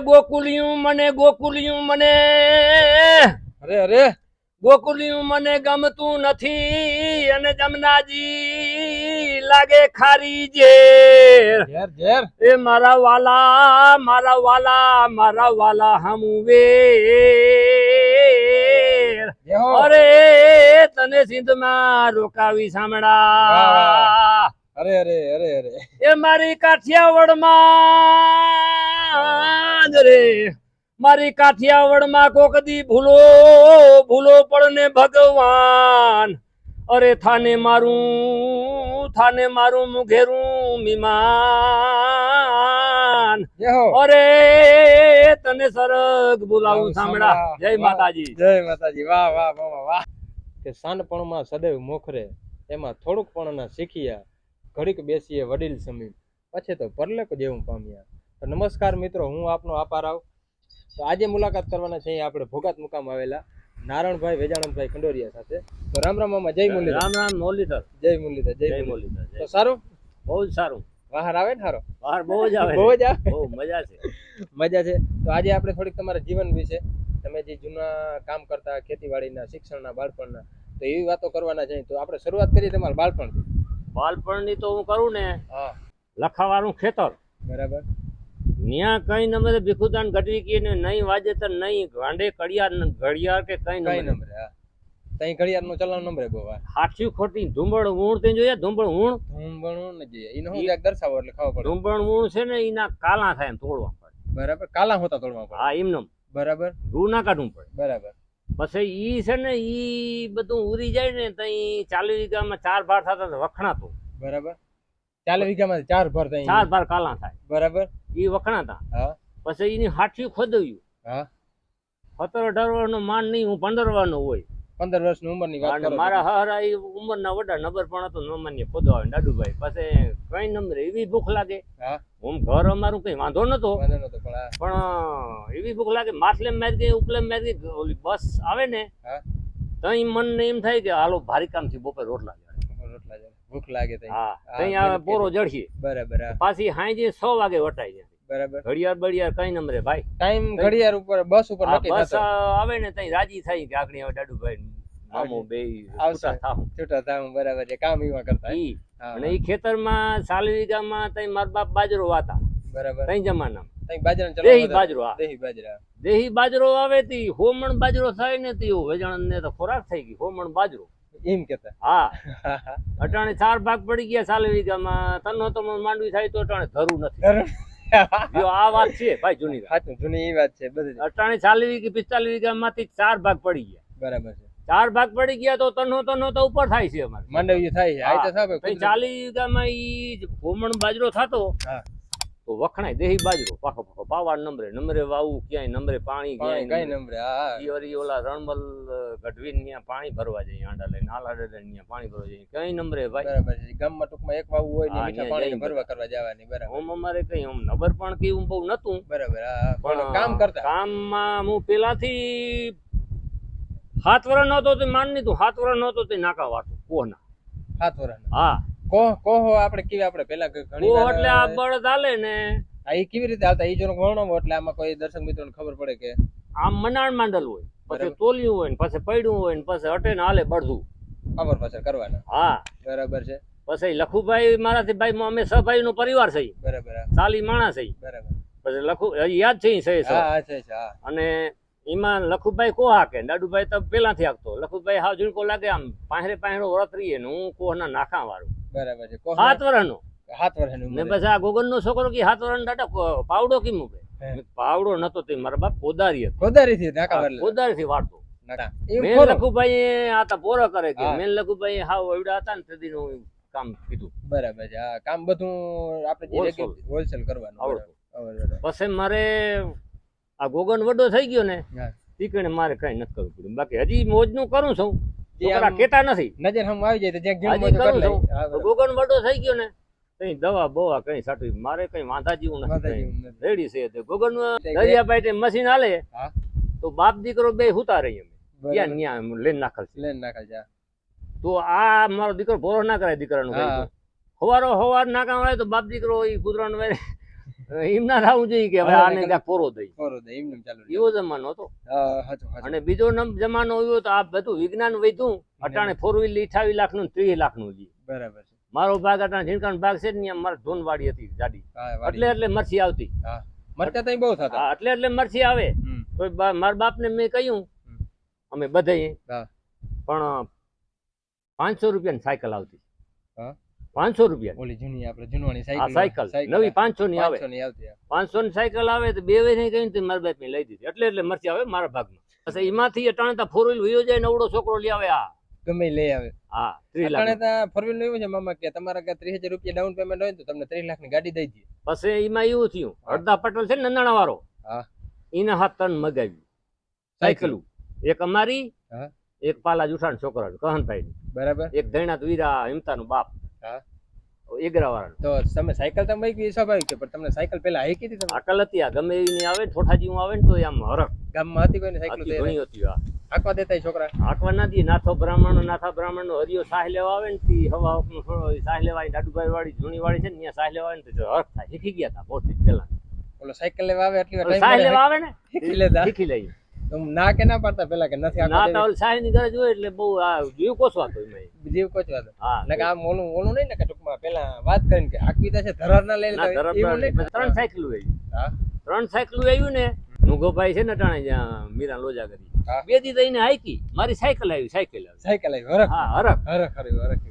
ગોકુલિયું મને ગોકુલિયું મને. અરે અરે. ગોકુલિયું મને ગમતું નથી અને જમનાજી લાગે ખારી ઝેર. ઘેર એ મારા વાલા મારા વાલા મારા વાલા હમુવે. અરે તને સિંધમાં રોકાવી સાંભળા. અરે અરે અરે અરે. એ મારી કાઠિયાવાડમાં રે. મારી કાઠિયાવાડમાં કોક દી ભૂલો ભૂલો પડને ભગવાન. અરે થાને મારું થાને મારું મુઘેરું મીમાન. અરે તને સરગ બોલાવું સાંભળા જય માતાજી. જય માતાજી. વાહ વાહ વાહ વાહ કે સાનપણમાં સદૈવ મોખરે એમાં થોડુંક પણ ના શીખ્યા. ઘડીક બેસીએ વડીલ સમીપ પછી તો પરલેક જેવું પામ્યા. તો નમસ્કાર મિત્રો હું આપનો આપારાવ તો આજે મુલાકાત કરવાના છે આપણે ભોગાત મુકામ આવેલા નારણભાઈ વેજાણંદભાઈ ખંડોરિયા સાથે. તો રામ રામ મામા જય મુરલીધર. રામ રામ મોરલીધર. જય મુરલીધર જય જય મુરલીધર. તો સારું? બહુ જ સારું. બહાર આવે ને સારો બહાર બહુ જ આવે. બહુ જ આવે? બહુ મજા છે. મજા છે. તો આજે આપણે થોડીક તમારા જીવન વિશે તમે જે જૂના કામ કરતા ખેતીવાડીના શિક્ષણના બાળપણના તો એવી વાતો કરવાના છે તો આપણે શરૂઆત કરીએ તમારા બાળપણથી. બાળપણની તો હું કરું ને લખાવાનું ખેતર. બરાબર. ન્યા કઈ નંબરે ભીખુદાન ગઢવી કે ને નહીં વાજે તો નહીં ગાંડે કડિયાર ઘડિયાળ કે કઈ નંબર તઈ ઘડિયાળનું નો નંબરે નંબર હા હાચી ખોટી ધુંબળ ઊણ તે જોઈએ ધુંબળ ઊણ? ધુંબળ ઊણ ને જોઈએ. એનો હું દર્શાવો એટલે ખબર પડે. ધુંબળ ઊણ છે ને એના કાલા થાય એમ તોડવા પડે. બરાબર. કાલા હોતા તોડવા પડે. હા એમનેમ બરાબર. રૂ ના કાઢવું પડે. બરાબર. પછી ઈ છે ને ઈ બધું ઉરી જાય ને તઈ ચાલી વીઘામાં ચાર ભાર થતા વખણાતું. બરાબર? ચાલીસ વીઘામાં ચાર ભાર થાય. ચાર ભાર કાલા થાય. બરાબર? ઈ વખણાતા. પછી એની હાઠી ખોદવ્યું. હા. સત્તર અઢાર નો માન નહીં હું પંદર નો હોય. પંદર વર્ષની ઉંમરની વાત કરો મારા હારા એ ઉંમરના વડા નંબર પણ હતો નમાન્ય ખોદો આવે દાદુભાઈ પાસે કઈ નંબર એવી ભૂખ લાગે. હું. ઘર અમારું કઈ વાંધો નતો પણ એવી ભૂખ લાગે માછલે મારી ગઈ ઉપલે મારી ગઈ ઓલી બસ આવે ને હા. મન ને એમ થાય કે હાલો ભારી કામથી બપોર રોટલા ભૂખ લાગે હા હા, આવે પોરો જડશી. બરાબર પાછી હાઈ જે છ વાગે વટાઈ જાય. બરાબર. ઘડિયાળ બળિયાળ કઈ નંબરે ભાઈ. ટાઈમ ઘડિયાળ ઉપર બસ ઉપર નક્કી બસ આવે ને તઈ રાજી થઈ કે આકડી હવે દાદુભાઈ મામો બે આવતા છૂટા છૂટા થાવ બરાબર છે. કામ એવા કરતા ઈ. અને ઈ ખેતરમાં સાલી વીઘામાં તઈ માર બાપ બાજરો વાતા. બરાબર. તઈ જમાના તઈ બાજરાનો ચલો દેહી બાજરો આ. દેહી બાજરા. દેહી બાજરો આવે તી હોમણ બાજરો થાય ને તી વેજાણ ને તો ખોરાક થઈ ગઈ હોમણ બાજરો. એમ કેતા. હા. અટાણે ચાર ભાગ પડી ગયા સાલી વીઘામાં. તનો તો માંડવી થાય તો અટાણે ધરું નથી. ધરું. જો આ વાત છે ભાઈ જૂની સાચું જૂની એ વાત છે બધી અટાણે ચાલી વીઘી પિસ્તાલીસ વીઘામાંથી ચાર ભાગ પડી ગયા. બરાબર છે. ચાર ભાગ પડી ગયા તો તનો તનો તો ઉપર થાય છે અમારે. માંડવી થાય છે. ચાલીસ વીઘામાં ઈ હોમણ બાજરો થતો. તો વખણાય દેહી બાજરો. પાકો પાકો પાવા નંબરે નંબરે વાવું ક્યાંય નંબરે પાણી ક્યાંય નંબરે ઈ વરી ઓલા રણમલ ગઢવીન ત્યાં પાણી ભરવા જઈએ આંડા લઈને આલા ત્યાં પાણી ભરવા જઈએ કઈ નંબરે ભાઈ? બરાબર ગામમાં ટૂંકમાં એક વાવું હોય ને મીઠા પાણી ભરવા કરવા જવાની બરાબર. ઓમ અમારે કઈ ઓમ નબર પણ કેવું બહુ નતું બરાબર પણ કામ કરતા. કામમાં હું પેલાથી હાથ વરણ નહોતો તે માન નહીં તું હાથ વરણ નહોતો તે નાકા વાતું કોના? હાથ વરણ હા. કોહ કોહો આપણે કેવી આપણે પેલા ઘણી એટલે આ બળદ હાલે ને. આ કેવી રીતે હાલતા? ઈ જો ગણો એટલે આમાં કોઈ દર્શક મિત્રોને ખબર પડે કે આમ મનાણ માંડલ હોય. પછી તોલ્યું હોય ને પછી પડ્યું હોય ને પછી અટે ને હાલે બળધું. ખબર પાછળ કરવાના. હા. બરાબર છે. પછી લખુભાઈ મારાથી ભાઈ અમે છ ભાઈ નો પરિવાર છે બરાબર ચાલી માણસ છે બરાબર. પછી લખુ યાદ છે છે અને એમાં લખુભાઈ કો હાકે? દાદુભાઈ તો પેલાથી હાકતો. લખુભાઈ હાવ ઝીણકો લાગે આમ પાંહરે પાંહરો વરત રહીએ ને હું કોહના નાખા વાળું? બરાબર છે. હાથ વરાનો. હાથ વરાનો મેં પછી આ ગોગન નો છોકરો કે હાથ વરાનો દાટા પાવડો કેમ મૂકે પાવડો નતો તે મારા બાપ કોદારી હતો. ખોદારીથી નાકા વાર કોદારી થી વાળતો. મેં લખુભાઈ આ તો પોરો કરે કે મેં લખુભાઈ હાવ એવડા હતા ને તે દીનું કામ કીધું. બરાબર છે. આ કામ બધું આપણે જે હોલસેલ. કરવાનું. આવડતું. પછી મારે આ ગોગન વડો થઈ ગયો ને હા. તીકણે મારે કઈ નથી કરવું પડ્યું. બાકી હજી મોજનું કરું છું. છોકરા કેતા નથી. નજર હમ આવી જાય તો જ્યાં હજી જીવન કરું કરી છું. લઈએ. હા, તો બરાબર. ગોગન વડો થઈ ગયો ને કઈ દવા બોવા કઈ સાટવી મારે કઈ વાંધા જેવું નથી રેડી છે તે. ગોગન તે દરિયાભાઈ મશીન હાલે તો બાપ દીકરો બે હુતા રહી અમે ત્યાં ન્યા લઈને નાખલ છે. લઈને નાખે તો આ મારો દીકરો ભોરો ના કરાય દીકરાનો. હવારો હવાર નાકા આવે તો બાપ દીકરો એ કૂતરાનો એમ ના થવું જોઈએ કે હવે આને ક્યાંક પોરો દઈ. બરોબર એમને ચાલુ એવો જમાનો હતો. અને બીજો જમાનો એવો તો આ બધું વિજ્ઞાન વધ્યું અટાણે ફોર વ્હીલ અઠાવીસ લાખનું ત્રીસ લાખનું જી. બરાબર છે. મારો ભાગ અટાણે ઝીણકાનો ભાગ છે ને મારે ધૂન વાળી હતી ગાડી. એટલે વાડી. એટલે મરસી આવતી. મરચા તો બહુ થતા. એટલે એટલે મરસી આવે. તો મારા મારા બાપને મેં કહ્યું અમે બધે પણ પાંચસો રૂપિયાની સાયકલ આવતી. પાંચસો રૂપિયા. ઓલી જૂની આપણે જૂનવાની સાયકલ સાયકલ. નવી પાંચસો ની આવે. 500 ની આવતી હા. પાંચસો ની સાયકલ આવે તો બે વહી કહ્યું તો મારા બાપ લઈ દીધી. એટલે એટલે મરચી આવે મારા ભાગમાં. પછી એમાંથી અટાણતા ફોર વ્હીલ વયો જાય નવડો છોકરો લઈ આવે આ. ગમે લઈ આવે. હા ત્રીસ લાખ ફોર વ્હીલ એવું છે મામા કે તમારા કે ત્રીસ હજાર રૂપિયા ડાઉન પેમેન્ટ હોય તો તમને ત્રીસ લાખની ગાડી દઈ દઈએ. પછી એમાં એવું થયું. હરદા પટેલ છે ને નંદાણા વાળો હા. એના હાથ ટન મગાવ્યું. સાયકલું. એક અમારી એક પાલા જુઠાણ છોકરા કહનભાઈ બરાબર. એક ધૈણા વીરા હિમતાનું બાપ. હા. તો તમે સાયકલ તમે મૂકી સ્વાભાવિક છે પણ તમને સાયકલ પહેલા હાઈકી હતી તમે? અકલ હતી આ ગમે એની આવે ઠોઠાજી હું આવે ને તો આમ હરખ ગામમાં હતી કોઈને સાયકલ ઘણી હતી આ હાંકવા દેતા છોકરા? હાંકવા ના દઈએ નાથો બ્રાહ્મણ નાથા બ્રાહ્મણ નો હરિયો સાહ લેવા આવે ને તી હવા થોડો સાહ લેવા દાદુભાઈ વાળી જૂની વાળી છે ને ત્યાં સાહ લેવા આવે ને તો હરખ થાય શીખી ગયા હતા બહુ પેલા ઓલો સાયકલ લેવા આવે એટલે સાહ લેવા આવે ને? શીખી લેતા. શીખી લઈએ. ના કે ના પાડતા પેલા કે નથી ના તો સાહેબની ગરજ હોય એટલે બહુ આ જીવ કોસવાતો એમાં જીવ હા. ને કે આમ ઓલું ઓલું નહીં ને કે ટૂંકમાં પેલા વાત કરીને કે આખી છે ધરાર ના લઈ ના, એવું નહીં ત્રણ સાયકલ આવ્યું હા. ત્રણ સાયકલ આવ્યું ને નુગોભાઈ છે ને ટાણે મીરા લોજા કરી. બે દી દઈને હાઈકી મારી સાયકલ આવી સાયકલ આવી. સાયકલ આવી હરખ. હા હરખ. હરખ હરી હરખ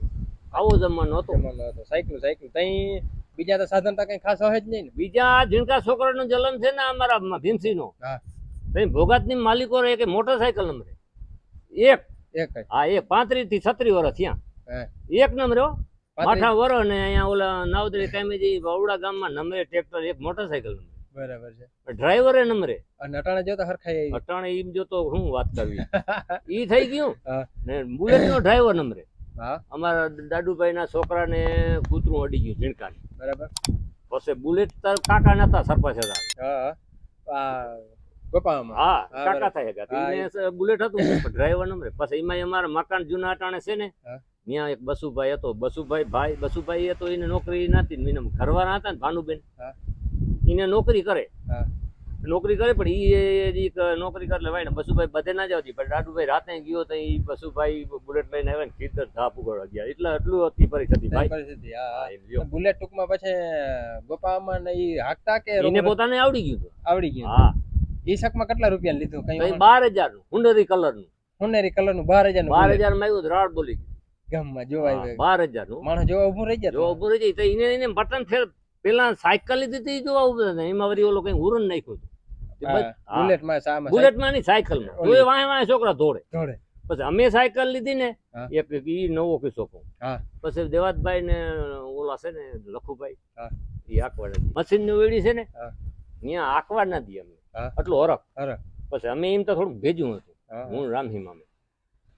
આવો જમાનો હતો. જમાનો હતો. Cycle cycle. તઈ બીજા તો સાધન તો કઈ ખાસ હોય જ નહીં બીજા ઝીણકા છોકરાનો જલમ છે ને અમારા ભીમસિંહ નો હા. ભોગાતની માલિકો રહે કે મોટરસાયકલ નંબર એક. એક હા એક. પાંત્રીસથી છત્રીસ વર્ષ ત્યાં એક નંબર માઠા વરો ને અહીંયા ઓલા નાવદરી કામેજી વડોદરા ગામમાં નંબરે ટ્રેક્ટર એક મોટરસાયકલ નંબર બરાબર છે. ડ્રાઈવરે નંબરે. અને અટાણે જો તો હરખાઈ આવી. અટાણે ઈમ જો હું વાત કરવી? ઈ થઈ ગયું? ને બુલેટ નો ડ્રાઈવર નંબરે અમારા દાદુભાઈ ના છોકરાને કૂતરું અડી ગયું ઝીણકા બરાબર. પછી બુલેટ તાર કાકા નતા સરપંચ હતા. હા હા. કાકા. થાય ગયા એને બુલેટ હતું ડ્રાઈવર નંબર પછી એમાં અમારા મકાન જૂના અટાણે છે ને ત્યાં એક બસુભાઈ હતો. બસુભાઈ ભાઈ બસુભાઈ હતો એને નોકરી નથી એને ઘરવાળા હતા ને ભાનુબેન. એને નોકરી કરે. નોકરી કરે પણ ઈ નોકરી કરે લેવાય ને બસુભાઈ બધે ના જતી પણ દાદુભાઈ રાતે ગયો તો ઈ બસુભાઈ બુલેટ લઈને આવ્યા ને સીધા ધાપ ઉગાડવા ગયા. એટલે એટલું હતી પરિસ્થિતિ ભાઈ. બુલેટ ટૂંકમાં પછી ગોપામાં ને એ હાકતા કે એને પોતાને આવડી ગયું આવડી ગયું. હા. ઈ શકમાં કેટલા રૂપિયા લીધું? કઈ બાર હજારનું હુનરી કલરનું હુનરી કલરનું બાર હજારનું બાર હજારમાં આવ્યું રાડ બોલી ગામમાં જોવાય બાર હજારનું માણસ જોવા ઉભું રહી જાય ઉભું રહી જાય તો એને એને બટન ફેર પેલા સાયકલ લીધી હતી જોવા ઉભું થાય એમાં વળી ઓલો કઈ ઉરન નાખ્યું. બુલેટમાં સામાં બુલેટમાં નહીં સાયકલ. માં. તો વાંહે વાંહે છોકરા દોડે દોડે પછી અમે સાયકલ લીધી ને એક ઈ નવો કિસ્સો કહું. પછી દેવાતભાઈ ને ઓલા છે ને લખુભાઈ એ આકવાડ મશીનની વેડી છે ને અહીંયા ત્યાં આકવાડ ના દી અમે. આટલો હરખ. પછી અમે એમ તો થોડુંક ભેજું હતું. હું રામહીમ અમે.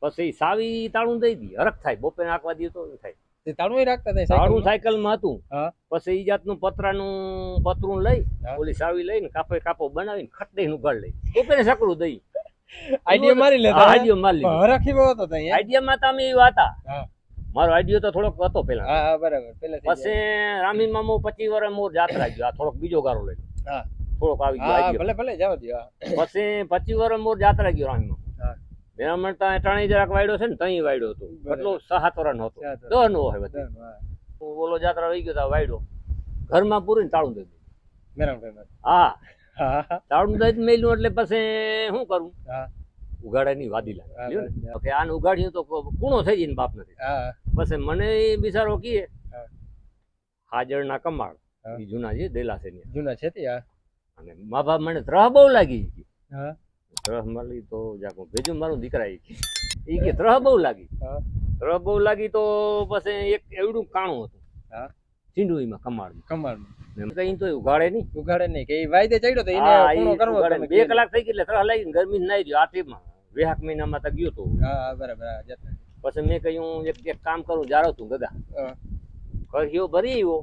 પછી સાવી તાળું દઈ દી. હરખ થાય. બપોરે નાખવા દઈએ તો થાય. તાળું રાખતા તાળું માં હતું. પછી ઈ જાતનું પતરાનું પતરું લઈ. ઓલી સાવી લઈને કાપે કાપો બનાવીને ખટડી નું ઉગાડ લઈ. બપોરે સકડું દઈ. આઈડિયા મારી લેતા આઈડિયા મારી લીધો. હરખી બહુ હતો હે? આઈડિયામાં તો અમે એવા હતા. મારો આઈડિયો તો થોડોક હતો પેલા હા બરાબર. પેલેથી પછી રામી મામો પચીસ વર્ષ મોર જાત્રા ગયો. આ થોડોક બીજો ગારો લઈ. હા. થોડોક આવી ગયો ભલે ભલે જવા દો પછી પચીસ વર્ષ મોર જાત્રા ગયો હા. મેં મળતા ટાણી જરાક વાયડો છે ને તઈ વાયડો હતો. એટલો સાત વર્ષ હતો. દહ નો હોય બધી. ઓલો જાત્રા વહી ગયો વાયડો. ઘરમાં પૂરીને તાળું દઈ દીધું. હા. તાળું દઈ મેલ્યું એટલે પછી શું કરું? ઉઘાડાની વાદી લાગે. કે આને ઉઘાડ્યું તો કૂણો થઈ જાય ને બાપ નથી. બસ પછી મને બિચારો કીએ. હાજરના કમાળ. જૂના છે દેલા છે જૂના છે અને મા બાપ મને ત્રહ બહુ લાગી ત્રહ મળી તો જાકો ભેજું મારું દીકરા એ કે. કે ત્રહ બહુ લાગી. ત્રહ બહુ લાગી તો પછી એક એવડું કાણું હતું. ચીંડુઈમાં મેં કઈ તો ઉગાડે નહીં. ઉઘાડે નહીં કે વાયદે ચડ્યો તો એને કરવો બે કલાક થઈ ગઈ એટલે ત્રહ લાગી ગરમી નાઈ ગયો આ વેહાક મહિનામાં તો ગયો તો. હા હા બરાબર પછી મેં કહ્યું એક એક કામ કરું જારો તું ગગા. હા. ભરી આવ્યો.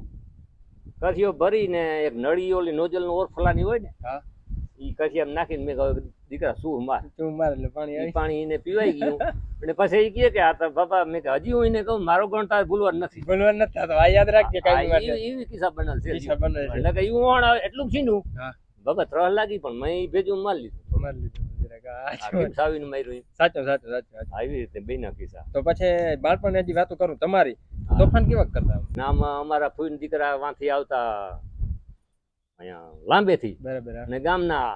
કરહીઓ ભરીને એક નળી ઓલી નોજલનું ઓરફલાની હોય ને એ ઈ કશી નાખીને મેં કહ્યું દીકરા શું માર? શું માર એટલે પાણી પાણી એને પીવાઈ ગયું. અને પછી એ કહે કે આ તો બાપા મેં કે હજી હું એને કહું મારો ગણ તારે ભૂલવાનું નથી. બોલવાનું નથી થતું આ યાદ રાખજે આ એવી કિસ્સા બનેલ છે કિસ્સા બનેલ છે. એટલે કે ઈ વણ એટલું છીનું. હા. બાબા ત્રણ લાગી પણ મેં ભેજું માર લીધું. માર લીધું સાચો સાચો સાચું આવી રીતે બેના કિસ્સા. તો પછી બાળપણ હજી વાતો કરું તમારી. તોફાન કેવા કરતા નામ અમારા ફૂઈન દીકરા વાંથી આવતા અહીંયા લાંબેથી. બરાબર હા. અને ગામના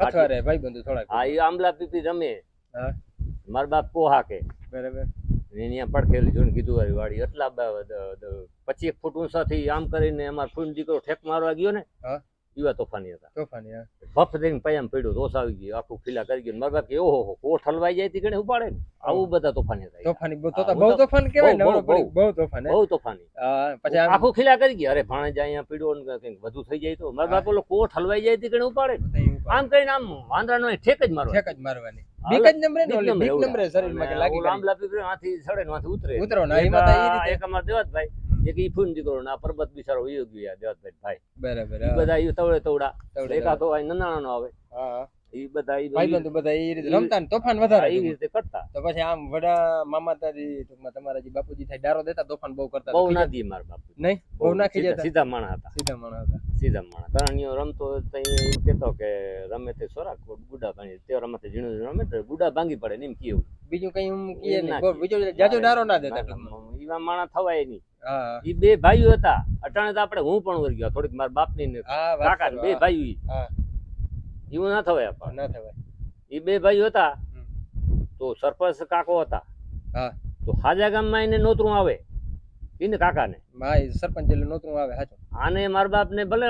હથવારે ભાઈ બંધુ થોડા આ ઈ આંબલા પીપી રમે. મારા બાપ પોહા કે. બરાબર. અહીંયા પડખેલી જોઈને કીધું વાળી એટલા પચીસ ફૂટ ઊંચાથી આમ કરીને અમારો ફૂઈન દીકરો ઠેક મારવા ગયો ને હા. એવા તોફાની હતા. તોફાની બફ દઈને પયામ પડ્યો રોસ આવી ગયો આખું ખીલા કરી ગયો મારા કે ઓહો કોઠ હલવાઈ જાય તી ગણે ઉપાડે ને. આવું બધા તોફાની હતા તોફાની બહુ તોફાન કેવાય ને બહુ, તોફાન બહુ તોફાની. પછી આખું ખીલા કરી ગયા. અરે ભાણે જાય અહીંયા પીડ્યો ને કંઈક વધુ થઈ જાય તો. મારા બાપ ઓલો કોઠ હલવાઈ જાય તી ગણે ઉપાડે આમ કરીને આમ વાંદરાનો ઠેક જ મારવા ઠેક જ મારવાની. બીક જ નંબરે ને ઓલી બીક નંબરે શરીરમાં લાગી લાંબલા પીપળે માંથી સડે ને માંથી ઉતરે. ઉતરો ને, એક અમાર દેવાતભાઈ એક ઈ ફૂન દીકરો ના પર્વત બિચારો વયો ગયો દેવાતભાઈ ભાઈ. બરાબર ઈ બધા ઈ તવડે તવડા. એકા તો આ નનાણો નો આવે. હા. ઈ બધા ઈ ભાઈ બંધુ બધા ઈ રીતે. રમતા ને તોફાન વધારે ઈ રીતે કરતા. તો પછી આમ વડા મામા તારી ટૂંકમાં તમારા જે બાપુજી થાય ડારો દેતા તોફાન બહુ કરતા. બહુ ના દી માર બાપુ નહીં? બહુ ના સીધા- જતા સીધા માણા હતા. સીધા માણા હતા. સીધા માણા કરણીઓ રમતો તો ઈ કહેતો કે રમે તે સોરા ગુડા ભાંગી. તે રમે તે ઝીણું રમે તો ગુડા ભાંગી પડે ને એમ કેવું બીજું કઈ હું કીએ ના બીજો જાજો ડારો ના દેતા ઈવા માણા થવાય નહીં. હા. બે ભાઈઓ હતા. અટાણે તો આપણે હું પણ વળી ગયો. થોડીક મારા બાપની ને કાકા બે ભાઈઓ એવું ના થવાય આપણે ના થવાય. એ બે ભાઈઓ હતા તો સરપંચ કાકો હતા. તો હાજા ગામમાં એને નોતરું આવે. એને કાકાને. ભાઈ એ સરપંચ એટલે નોતરું આવે હાચો. આને મારા બાપને ભલે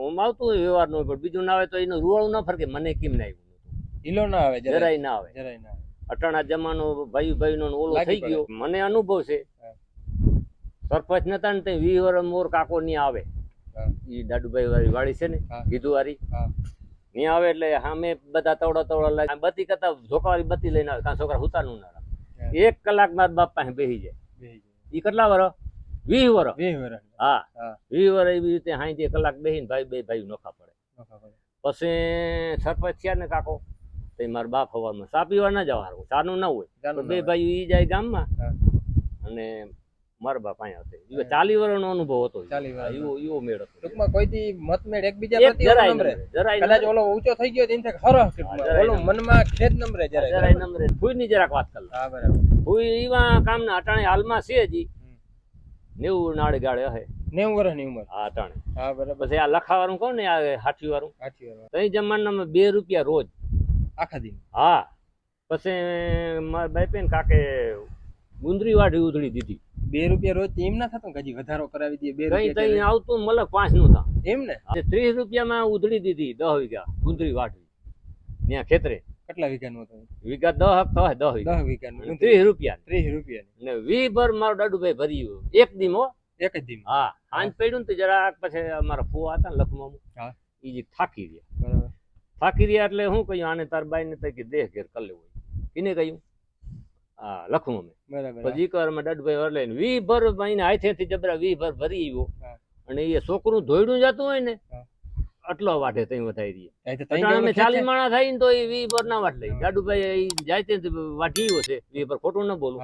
હું આવતું હોય વ્યવહાર નો પણ બીજું ના આવે તો એનું રૂવાળું ના ફરકે. મને કેમ ના આવ્યું. હિલો ના આવે જરાય. ના આવે. જરાય ના આવે. અટાણા જમાનો ભાઈ ભાઈ નો ઓલો થઈ ગયો. મને અનુભવ છે. સરપંચ નતા ને તે વી વર મોર કાકો ની આવે. ઈ દાદુભાઈ વાળી વાળી છે ને. કીધું વાળી ની આવે એટલે સામે બધા તવડા તવડા લાગે. બત્તી કરતા ઝોકાવાળી બત્તી લઈને આવે કાં છોકરા હુતાનું ના. એક કલાક બાદ બાપ પાસે બેસી જાય. બેહી જાય. ઈ કેટલા વર વી વર વી વર હા. વી વર એવી રીતે હાઈ કલાક બેસીને ભાઈ બે ભાઈ નોખા પડે. પછી સરપંચ થયા ને કાકો તો મારા બાપ હવામાં ચા પીવા ના જવા સારું ના હોય. બે ભાઈ ઈ જાય ગામમાં. અને મારા બાપ અહીંયા હતા. એ. ચાલી વર્ષનો અનુભવ હતો ચાલી વર્ષનો. એવો એવો મેળ હતો. ટૂંકમાં કોઈથી મતમેળ એકબીજા એક પ્રત્યે જરાય જરાય કદાચ ઓલો ઊંચો થઈ ગયો તેને. જરાય ઓલો મનમાં ખેદ નમરે જરાય. જરાય નમરે. ફૂઈની જરાક વાત કરી હા બરાબર. ફૂઈ એવા કામના અટાણે હાલમાં છે જી નેવું નાળે ગાળે હે. નેવું વર્ષની ઉંમર. હા અટાણે. હા બરાબર. પછી આ લખાવાનું કોણ ને આ હાથી વાળું. સાચી વાત તઈ જમાનામાં બે રૂપિયા રોજ. આખા દિન. હા. પછી મારા બાપે કાકે ગુંદરી વાઢી ઉધડી દીધી. બે રૂપિયા રોજ એમ ના થતું હજી વધારો કરાવી દઈએ બે રૂપિયા આવતું મલક પાંચનું થા એમ ને? ત્રીસ રૂપિયામાં ઉધડી દીધી દસ વીઘા ગુંદરી વાટવી. ત્યાં ખેતરે. કેટલા વીઘાનું હતું? વીઘા દહ થાય દસ વીઘા. દસ વીઘાનું ત્રીસ રૂપિયા. ત્રીસ રૂપિયા ને વી ભર મારો દાદુભાઈ ભર્યું. એક દીમો એક જ દિન હા હાંજ પડ્યું ને તો જરાક પછી અમારા ફુવા હતા ને લખમાં હા. ઈ જે થાકી રહ્યા. થાકી રહ્યા એટલે હું કહ્યું આને તાર બાઈ ને કે દેહ ઘેર કરી લેવું. એને કહ્યું હા લખું અમે. બરાબર પછી કરમાં દાદુભાઈ વર લઈને વી ભર મહિને હાથેથી જબરા વી ભર ભરી આવ્યો. અને એ છોકરું ધોયડું જતું હોય ને. આટલો વાટે તઈ વધારી દઈએ અમે ચાલી માણા થાય ને તો એ વી ભર ના વાટ લઈ. દાદુભાઈ જાય તે વાટી આવ્યો છે વી ભર ખોટું ન બોલું.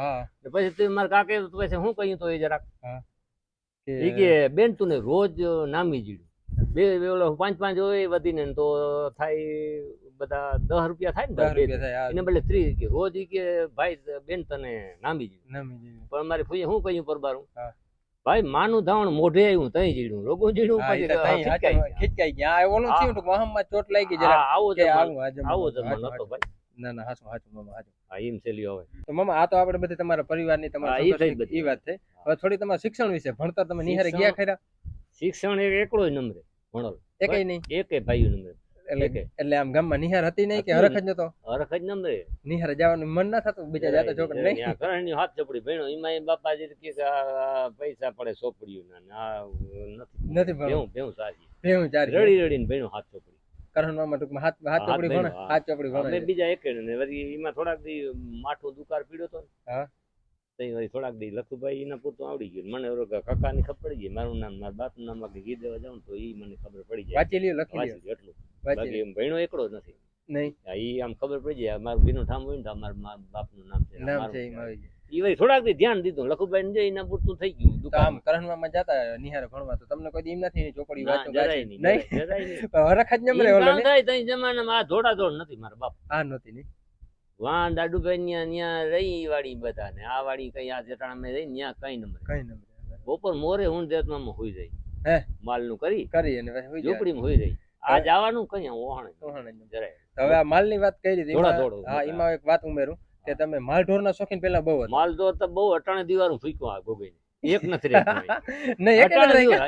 પછી તે મારા કાકે તો પછી હું કહ્યું તો એ જરાક? એ કે બેન તું ને રોજ નામી જીડું બે બે ઓલો પાંચ પાંચ હોય વધીને તો થાય બધા દસ રૂપિયા થાય ને દસ રૂપિયા થાય એને બદલે ત્રીસ કે રોજ ઈ કે ભાઈ બેન તને નામી જેવી. પણ મારી ફૂઈએ શું કહ્યું પરબારું? ભાઈ માનું ધાવણ મોઢે આવ્યું તઈ જીડું રોગું જીડું પછી તો ખીચકાઈ ગયા. આ ઓલું થયું ટૂંકમાં વાહમમાં ચોટ લાગી જરા આવો કે આવું જમાનો. હતો ભાઈ. ના ના હાચું હાચું મામા હાચું. હા એમ છે લ્યો હવે. તો મામા આ તો આપણે બધી તમારા પરિવારની તમારા. ઈ વાત થઈ હવે થોડી તમારા શિક્ષણ વિશે ભણતર તમે નિહારે ગયા ખરા? શિક્ષણ એક એકડો જ નંબરે ભણેલો. એકય નહીં? એકે ભાઈઓ નંબરે. એટલે એટલે આમ ગામમાં નિહાર હતી નહીં કે હરખ જ નતો હરખ જ નંબરે નિહાર જવાનું મન ના થતું બીજા જાતો છોકરા નહીં. ઘરની હાથ ચપડી ભણ્યો એમાં એ બાપાજી કે પૈસા પડે સોપડીયું ના નથી નથી ભણવું. ભેવું સારી ભેવું ચારી રડી રડીને ભણ્યો હાથ ચપડી. કરણ મામા ટૂંકમાં હાથ હાથ ચોપડી ભણે હાથ ચોપડી ભણે. બીજા એક ને વળી એમાં થોડાક દી માઠું દુકાર પીડ્યો તો હા. તઈ થોડાક દી લખુભાઈ એના પૂરતું આવડી ગયું. મને કાકાની ખબર પડી ગઈ મારું નામ મારા બાપનું નામ બાકી ઘી દેવા જાઉં તો એ મને ખબર પડી જાય. વાંચી લ્યો લખી લ્યો. એટલું. બાકી એમ ભણ્યો એકડો જ નથી. નહીં. ઈ આમ ખબર પડી જાય મારું ભીનું ઠામ હોય ને તો મારા બાપ બાપનું નામ છે નામ છે. એમાં આવી જાય. ઈ થોડાક દી ધ્યાન દીધું લખુભાઈ ને એના પૂરતું થઈ ગયું તો દુકાન આમ કરણવામાં જતા નિહારે ભણવા તો તમને કોઈ દીમ એમ નથી ચોકડી ચોપડી ના, જરાય નહીં, નહીં? જરાય- જરાય નહીં. હરખ જ નમરે ઓલો નહીં જમાનામાં આ ધોળાધોળ નથી મારા બાપ આ નથી નહીં વાં દાડુભાઈ ન્યા ન્યા રહી વાળી બધા ને આ વાળી કઈ આ જટાણામાં રહી ન્યા કઈ નંબર કઈ નમરે બપોર મોરે હું દેતમાં હોઈ જાય હે? માલનું કરી. કરી અને પછી હોઈ જાય. ઝૂંપડીમાં હોઈ જાય આ જવાનું કઈ ઓહણ ઓહણ. જરાય. હવે આ માલની વાત કરી હતી હા એમાં એક વાત ઉમેરું કે તમે માલ ઢોરના શોખીન પેલા બહુ હતા. માલ દોર તો બહુ અટાણે દીવારું ફૂક્યું આ ગોગઈ એક નથી નહીં એક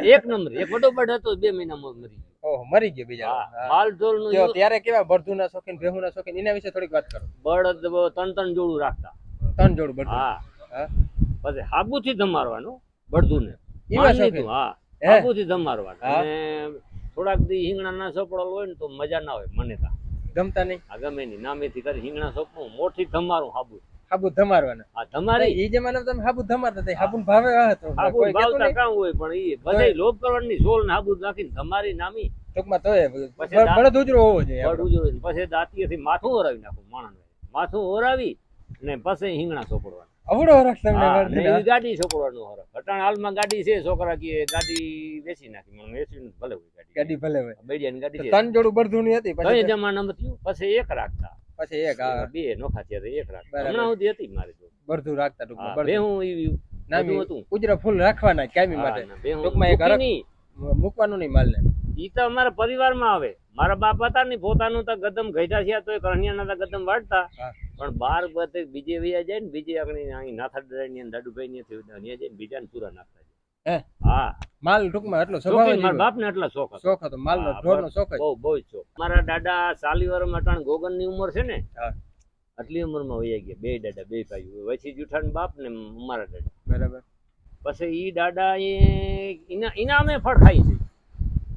એક નંબર એક વડો બડ હતો બે મહિનામાં મરી ઓહો મરી ગયો બીજા માલ ઢોલનું ત્યારે કેવા બળદુના શોખીન ભેહુના શોખીન એના વિશે થોડીક વાત કરો. બળદ ત્રણ ત્રણ જોડું રાખતા. ત્રણ જોડું બળદું હા. પછી પછી હાબુથી ધમારવાનું બળદું ને એવા શોખીન. હા. હે? હાબુથી ધમારવાનું. અને થોડાક દી હિંગણા ના સોપડો હોય ને તો મજા ના હોય મને તા. ગમતા નહીં? આ ગમે ની નામેથી કરી હિંગણા સોપડું મોટી ધમારું હાબુ. હાબુ ધમારવાના. આ તમારે એ જમાનામાં તમે હાબુ ધમારતા હતા હાબુ ભાવે હતો. હાબુ ભાવતા કામ હોય પણ ઈ બધે લોભ કરવાની સોલ ને હાબુ નાખીને ધમારી નામી. ટૂંકમાં તો બળદ ઉજરો હોવો જોઈએ બળદ ઉજરો પછી દાંતીએથી માથું ઓરાવી નાખું માણસ માથું ઓરાવી ને પછી હિંગણા સોપડવાના. અવડો હરખ તમને. ઈ ગાડી છોકરાનો હરખ. ઘટાણ હાલમાં ગાડી છે છોકરા કે ગાડી વેચી નાખી મને વેચી ભલે હોય ગાડી. ગાડી ભલે હોય. બેડિયાની ગાડી છે. ત્રણ જોડું બરધુની હતી પછી જમાનામાં થયું પછી એક રાખતા પછી એક બે નોખા થયા તો એક રાખ હમણાં સુધી હતી મારી જોડે. બરધું રાખતા ટૂંકમાં બે હું ઈ હતું. ઉજરા ફૂલ રાખવાના કાયમી માટે? ટૂંકમાં એક હરખ- મૂકવાનું નહીં માલને. ઈ તો અમારા પરિવારમાં આવે. મારા બાપ હતા ને પોતાનું તો ગદમ ઘેટા થયા તો કરણિયાના તો ગદમ વાળતા પણ બાર બધે બીજે વયા જાય ને બીજે આગળ અહીં નાથા ડરાઈ દાદુભાઈ ને ત્યાં જઈને બીજાને પૂરા નાખતા હે? હા. માલ ટૂંકમાં એટલો સ્વભાવ મારા એવો. બાપ ને એટલા શોખ શોખ હતો. માલનો ઢોરનો શોખ બહુ બહુ શોખ. મારા દાદા સાલી વર્ષમાં અટાણ ગોગનની ઉંમર છે ને. આટલી ઉંમરમાં વયા ગયા. બે દાદા બે ભાઈ. વચ્ચે જુઠાણ બાપ ને મારા દાદા. બરાબર. પછી ઈ દાદા એ એના એના અમે ફળ ખાઈ છે.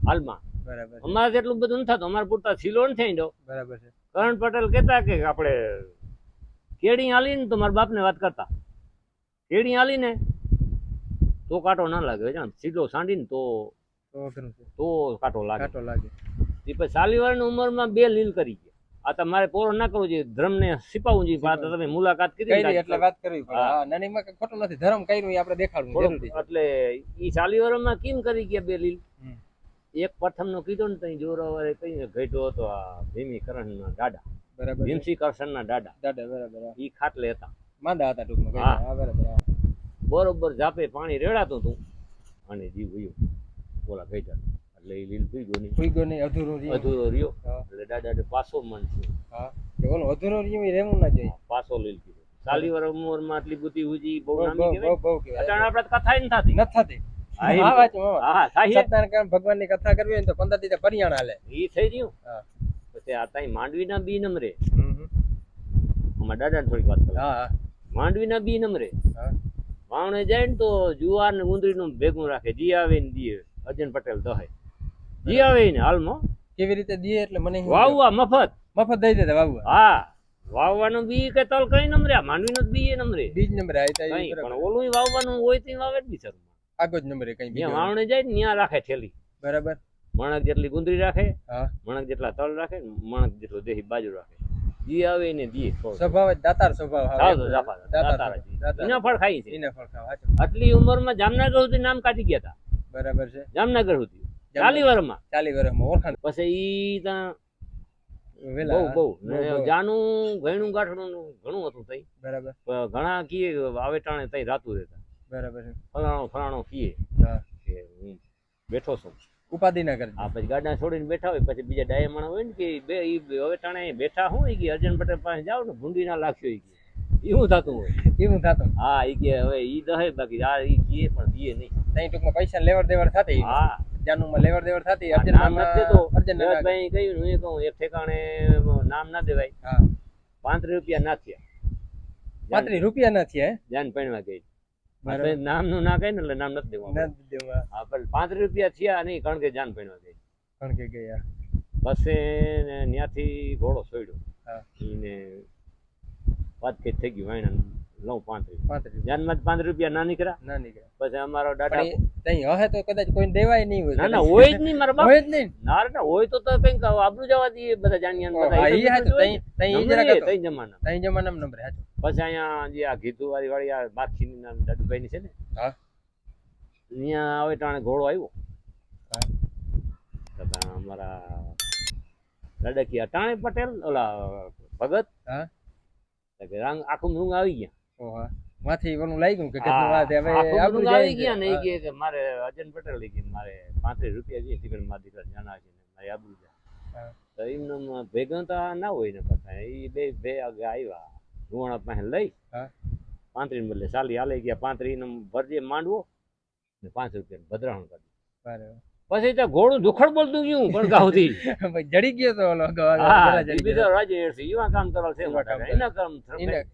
હાલમાં. બરાબર અમારે એટલું બધું નથી થતું. અમારે પૂરતા સિલો નથી થઈ બરાબર છે. કરણ પટેલ કહેતા કે આપણે કેડી આલી ને તો મારા બાપને વાત કરતા. કેડી હાલી ને તો કાંટો ના લાગે જાણ સીધો સાંડીને તો તો કાંટો લાગે. કાંટો લાગે. એ પછી સાલી વાળની ઉંમરમાં બે લીલ કરી ગયા. આ તો મારે પોરો ના કરવું જોઈએ ધર્મને સિપાવું જોઈએ આ તમે મુલાકાત કરી એટલે વાત કરવી પડે. નાની માં ખોટું નથી. ધર્મ કર્યું એ આપણે દેખાડવું એટલે ઈ સાલી વાળમાં કેમ કરી ગયા બે લીલ? એક પ્રથમ નો કીધો ને તઈ જોરાવાળે કઈ ઘટ્યો હતો આ ભીમી કરણના દાડા બરાબર છે. ભીમસી કરશનના દાડા દાદા બરાબર ઈ ખાટલે હતા. માંદા હતા ટૂંકમાં હા. બરાબર. બરોબર જાપે પાણી રેડાતું હતું. અને જીવ ગયો ઓલા ગઈટા એટલે એ લીલ પી ગયો નહીં કોઈ ગયો નહીં અધૂરો રહ્યો. અધૂરો રહ્યો. એટલે દાદા પાછો મન છે હા. ઓલો અધૂરો રહ્યો એ રહેવું ના જાય પાછો લીલ પીધો સાલી વર ઉંમરમાં આટલી બુદ્ધિ હુજી બહુ નામી કહેવાય. અટાણે આપણે કથા ય થતી. નથી થતી. કથા કરવી હોય તો પંદર દિવસે પરિયાણ હાલે. એ થઈ ગયું? હા. પછી આ તાઈ માંડવીના બી નંબરે હમ. અમારા દાદાને થોડીક વાત કરું. હા હા. માંડવીના બી નંબરે હા. વાવણે જાય ને તો જુવાર ને ગુંદરીનું ભેગું રાખે. જી આવે ને દીએ. અર્જન પટેલ દહે. જી આવે ને હાલમાં? કેવી રીતે દીએ એટલે મને વાવવા મફત. મફત દઈ દેતા વાવવા? હા. વાવવાનું બી કે તલ કઈ નંબરે? માનવી નું બી એ નંબરે. બીજ નંબરે આવી પણ ઓલું વાવવાનું હોય તો વાવે જ બિચારું આગળ જ નંબરે કઈ બીજો. વાવણે જાય ને ત્યાં રાખે થેલી. બરાબર. મણક જેટલી ગુંદરી રાખે મણક જેટલા તલ રાખે મણક જેટલો દેહી બાજુ રાખે. જી આવે ને દીએ સ્વભાવ દાતાર સ્વભાવ દાતાર. એના ફળ ખાઈ છે. એને ફળ ખાવા આટલી ઉંમરમાં જામનગર સુધી નામ કાઢી ગયા હતા બરાબર છે. જામનગર સુધી. ચાલી વર્ષમાં ચાલી વર્ષમાં ઓળખાણ. પછી ઈ બહુ. જાનું ઘણું ગાંઠણું ઘણું હતું તઈ. બરાબર. ઘણા કીએ વાવેટાણે તઈ રાતું રહેતા. બરાબર છે. ફલાણો ફલાણો કીએ બેઠો છું. ઉપાધિ ના કરજો આ પછી ગાડા છોડીને બેઠા હોય પછી બીજા ડાયા હોય ને કે બે ઈ હવે ટાણે બેઠા હું કે અર્જન પટેલ પાસે જાવ ને ભૂંડી ના લાગશો ઈ કે. એવું થતું હોય. એવું થતું હા ઈ કે હવે ઈ દહે બાકી આ ઈ કે પણ દીએ નહીં. ત્યાં ટૂંકમાં પૈસા લેવડ દેવડ થતી હા. જાનુમાં લેવડ દેવડ થતી આ નામ દેતો. અર્જન ના ભાઈ કહ્યું હું કહું એક ઠેકાણે નામ ના દેવાય. હા. પાંત્રીસ રૂપિયા ના થયા. પાંત્રીસ રૂપિયા ના થયા હે? જાન પૈણવા ગઈ. બરાબર. નામનું ના કહે ને એટલે નામ નથી દેવું નથી દેવા હા પણ પાંત્રીસ રૂપિયા થયા નહીં કારણ કે જાન પૈણવા ગઈ કારણ કે ગયા. પછી ત્યાંથી ઘોડો સોડ્યો હા. એને વાત કઈ થઈ ગઈ વાયણા લઉં પાંત્રીસ. પાંત્રીસ. જાનમાં પાંચ રૂપિયા ના નીકળ્યા? ના નીકળ્યા. પછી અમારો ડાટા એ હશે તો કદાચ કોઈ દેવાય નહીં હોય. ના ના હોય જ નહીં મારા બાપ. હોય જ નહીં. ના રે ના હોય તો તો કંઈક આબરૂ જવા દઈએ બધા જાણ્યા ને બધા. એ હાચું. તઈ તઈ જરા. તઈ જમાના. તઈ જમાના નંબર હાચું. પછી અહીંયા જે આ ઘીતુ વાળી વાળી આ માખીની નામ દાદુભાઈ ની છે ને? હા. અહીંયા આવે ટાણે ઘોડો આવ્યો. અમારા લડકિયા ટાણે પટેલ ઓલા ભગત. હા. આખું ઊંઘ આવી ગયા. ઓહ. માથી ઓલું લાગ્યું કે ઘરનું વાત હવે જાય આવી. ગયા ને હા. કે મારે અજન પટેલ ઈ કે મારે પાંત્રીસ રૂપિયા જોઈએ ટિકિટ મારા દીકરા જાના છે મારે આબરૂ જાય તો એમને ભેગા તો ના હોય ને પાછા એ બે બે આગળ આવ્યા રૂવાણા પાસે લઈ પાંત્રી પાંત્રીસ બદલે ચાલી હાલે ગયા પાંત્રીસ ને ભરજે માંડવો ને પાંચ રૂપિયા ભદ્રાણ કરી બરાબર. પછી તો ઘોડું દુખડ બોલતું ગયું પણ ગાવથી. જડી ગયો તો ઓલો બીજો. રાજે છે એવા કામ કરવા છે એના કામ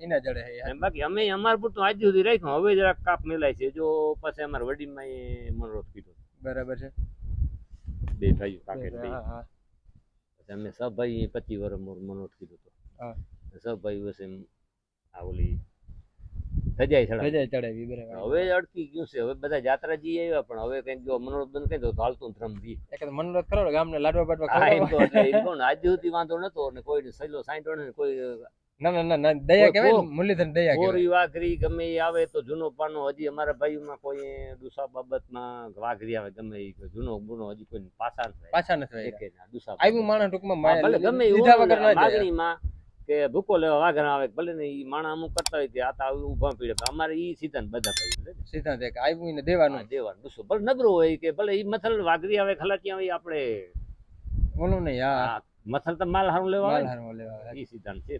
એના જડે બાકી અમે અમાર પૂરતું આજ સુધી રાખ્યું હવે જરાક કાપ મેલાય છે. જો પછી અમારા વડીમાં એ મનોરથ કીધો. બરાબર છે. બે ભાઈ બે. પછી અમે સબ ભાઈ પચીસ વર્ષ મનોરથ કીધો તો. સબ ભાઈ વસે આ ઓલી ધજાઈ ચડાવી. ચડાવી બરાબર. હવે અડકી ગયું છે. હવે બધા જાત્રાજી આવ્યા પણ હવે કઈ જો મનોરંજન કઈ તો હાલતું ધ્રમ દી એક મનોરંજન કરો ગામને લાડવા બાડવા હા એમ તો એટલે આજ સુધી વાંધો નતો અને કોઈ સહેલો સાઈઠ ને કોઈ ના ના ના દયા કહેવાય મુરલીધર દયા કહેવાય. વાઘરી ગમે એ આવે તો જૂનો પાનો હજી અમારા ભાઈઓમાં કોઈ દુસા બાબતમાં વાઘરી આવે ગમે એ જૂનો ગુનો હજી કોઈ પાછા. પાછા નથી ડુસા આવ્યું માણસ ટૂંકમાં ભલે ગમે એ વગર માગણીમાં કે ભૂકો લેવા વાઘર આવે ભલે ને એ માણા અમુક કરતા હોય તે આતા આવી ઊભા પીડે. અમારે એ સિદ્ધાંત બધા ભાઈ સિદ્ધાંત એક આવ્યું ને દેવાનું. દેવાનું ડુસો ભલે નબળો હોય કે ભલે એ મથલ વાઘરી આવે ખલાચી આવે આપણે બોલો ને યાર મથલ તો માલ હારું લેવા આવે. આવે. સિદ્ધાંત છે